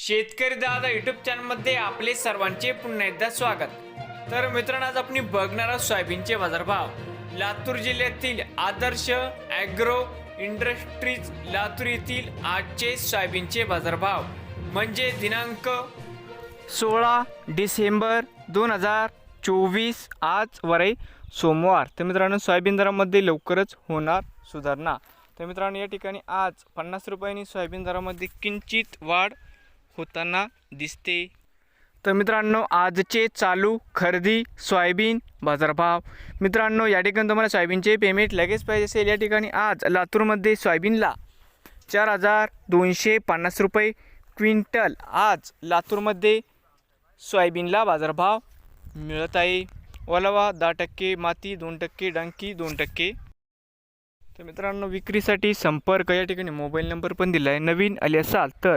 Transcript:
शेतकरी दादा युट्यूब चॅनलमध्ये आपले सर्वांचे पुन्हा एकदा स्वागत. तर मित्रांनो आज आपण बघणार आहोत सोयाबीनचे बाजारभाव. लातूर जिल्ह्यातील आदर्श ॲग्रो इंडस्ट्रीज लातूर येथील आजचे सोयाबीनचे बाजारभाव. म्हणजे दिनांक सोळा डिसेंबर दोन हजार चोवीस आज वरे सोमवार. तर मित्रांनो सोयाबीन दरामध्ये लवकरच होणार सुधारणा. तर मित्रांनो या ठिकाणी आज पन्नास रुपयांनी सोयाबीन दरामध्ये किंचित वाढ होताना दिसते. तर मित्रांनो आजचे चालू खरेदी सोयाबीन बाजारभाव. मित्रांनो या ठिकाणी तुम्हाला सोयाबीनचे पेमेंट लगेच पाहिजे असेल. या ठिकाणी आज लातूरमध्ये सोयाबीनला चार हजार दोनशे पन्नास रुपये क्विंटल आज लातूरमध्ये सोयाबीनला बाजारभाव मिळत आहे. ओलावा दहा टक्के माती दोन टक्के डंकी दोन टक्के. तर मित्रांनो विक्रीसाठी संपर्क. या ठिकाणी मोबाईल नंबर पण दिला आहे नवीन आले असाल तर